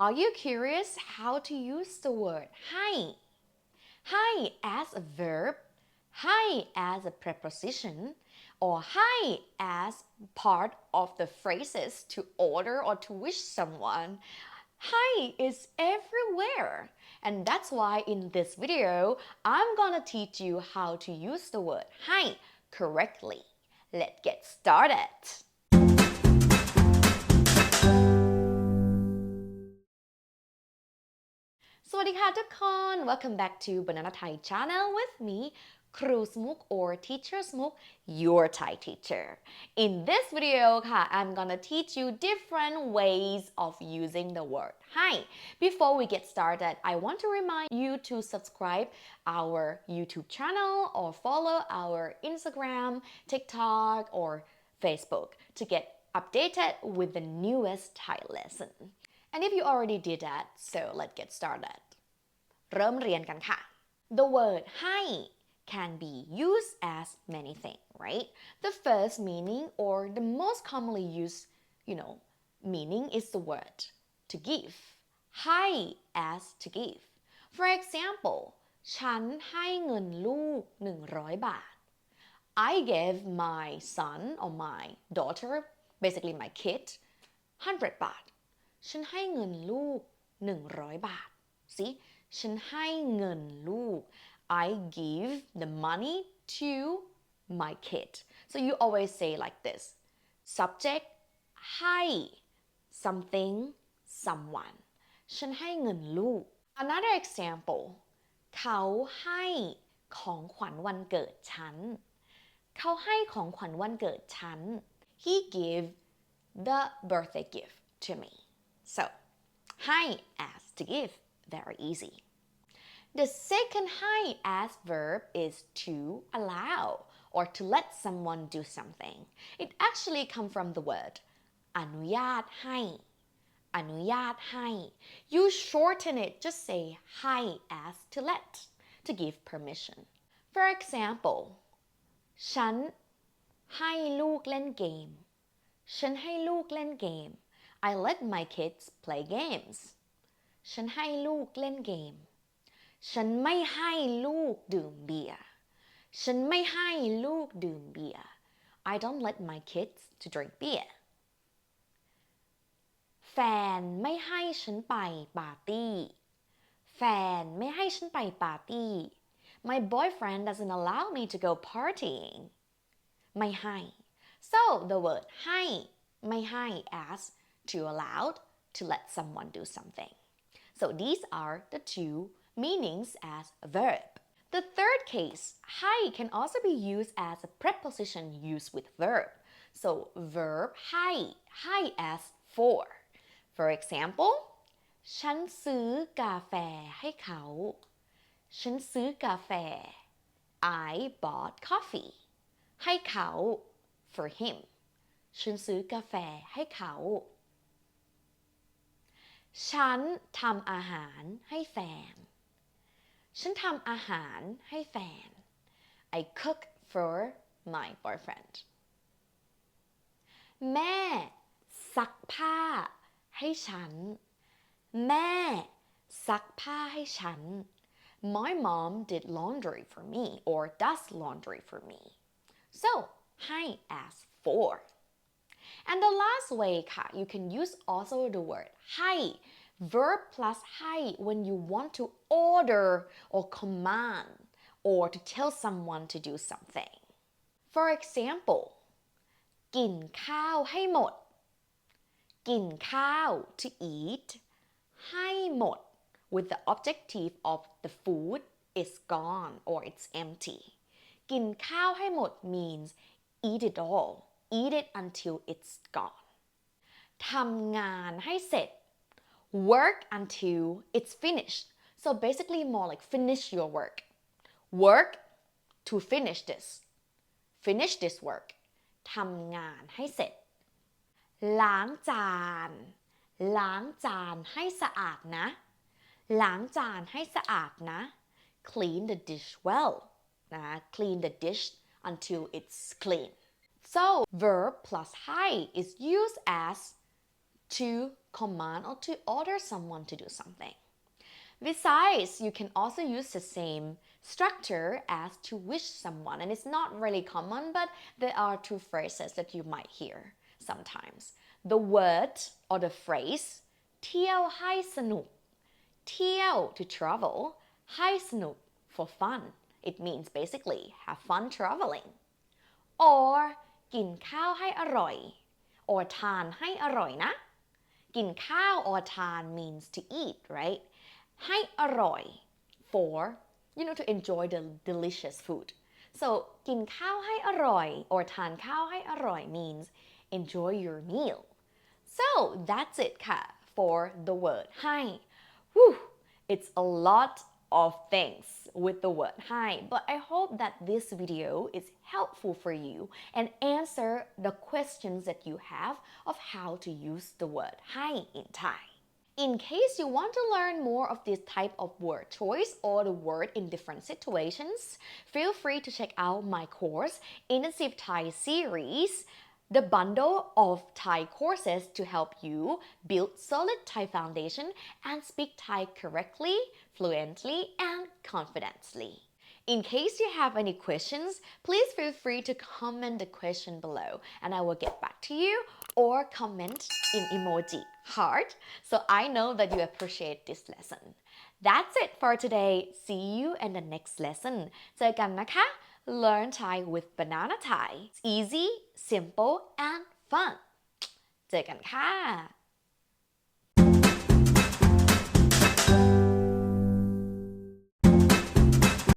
Are you curious how to use the word hi, hi as a verb, hi as a preposition, or hi as part of the phrases to order or to wish someone. Hi is everywhere. And that's why in this video, I'm gonna teach you how to use the word hi correctly. Let's get started. วัสดีค่ะทุกคน Welcome back to Banana Thai channel with me ครูสมุก or teacher สมุก your Thai teacher in this video ค่ะ I'm gonna teach you different ways of using the word ให้ before we get started I want to remind you to subscribe our YouTube channel or follow our Instagram TikTok or Facebook to get updated with the newest Thai lesson and if you already did that so let's get started เริ่มเรียนกันค่ะ the word ให้ can be used as many things right the first meaning or the most commonly used you know meaning is the word to give ให้ as to give for example ฉันให้เงินลูก 100 บาท I gave my son or my daughter basically my kid 100 บาท ฉันให้เงินลูก 100 บาท see ฉันให้เงินลูก I give the money to my kid so you always say like this subject ให้ something someone ฉันให้เงินลูก another example เขาให้ของขวัญวันเกิดฉัน เขาให้ของขวัญวันเกิดฉัน he gave the birthday gift to me so ให้ as to give very easy the second ให้ as verb is to allow or to let someone do something it actually come from the word อนุญาตให้ อนุญาตให้ you shorten it just say ให้ as to let to give permission for example ฉันให้ลูกเล่นเกม ฉันให้ลูกเล่นเกม I let my kids play games ฉันให้ลูกเล่นเกม ฉันไม่ให้ลูกดื่มเบียร์ ฉันไม่ให้ลูกดื่มเบียร์ I don't let my kids to drink beer แฟนไม่ให้ฉันไปปาร์ตี้ แฟนไม่ให้ฉันไปปาร์ตี้ My boyfriend doesn't allow me to go partying ไม่ให้ so the word ให้ ไม่ให้ as to allow to let someone do something so these are the two meanings as a verb the third case ให้ can also be used as a preposition used with verb so verb ให้ ให้ as for for example ฉันซื้อกาแฟให้เขา ฉันซื้อกาแฟ I bought coffee ให้เขา for him ฉันซื้อกาแฟให้เขา ฉันทำอาหารให้แฟน ฉันทำอาหารให้แฟน I cook for my boyfriend แม่ซักผ้าให้ฉัน แม่ซักผ้าให้ฉัน My mom did laundry for me or does laundry for me so ให้ as for and the last way ค่ะ you can use also the word ให้ verb plus ให้ when you want to order or command or to tell someone to do something for example กินข้าวให้หมด กินข้าว to eat ให้หมด with the objective of the food is gone or it's empty กินข้าวให้หมด means eat it all eat it until it's gone ทำงานให้เสร็จ work until it's finished so basically more like finish your work work to finish this finish this work ทำงานให้เสร็จ ล้างจาน ล้างจานให้สะอาดนะ ล้างจานให้สะอาดนะ clean the dish well นะ clean the dish until it's clean so verb plus ให้ is used as to command or to order someone to do something. Besides, you can also use the same structure as to wish someone, and it's not really common, but there are two phrases that you might hear sometimes. The word or the phrase เที่ยวให้สนุกเที่ยว to travel ให้สนุก for fun it means basically have fun traveling or กินข้าวให้อร่อย or ทานให้อร่อยนะ กินข้าว or ทาน means to eat right ให้อร่อย for you know to enjoy the delicious food so กินข้าวให้อร่อย or ทานข้าวให้อร่อย means enjoy your meal so that's it ค่ะ for the word ให้ Whew, it's a lot of things with the word hi but i hope that this video is helpful for you and answer the questions that you have of how to use the word hi in thai. In case you want to learn more of this type of word choice or the word in different situations feel free to check out my course intensive thai series the bundle of Thai courses to help you build solid Thai foundation and speak Thai correctly, fluently, and confidently. In case you have any questions, please feel free to comment the question below and I will get back to you or comment in emoji heart so I know that you appreciate this lesson. That's it for today. See you in the next lesson. เจอกันนะคะ Learn Thai with Banana Thai. It's easy, simple, and fun. เจอกันค่ะ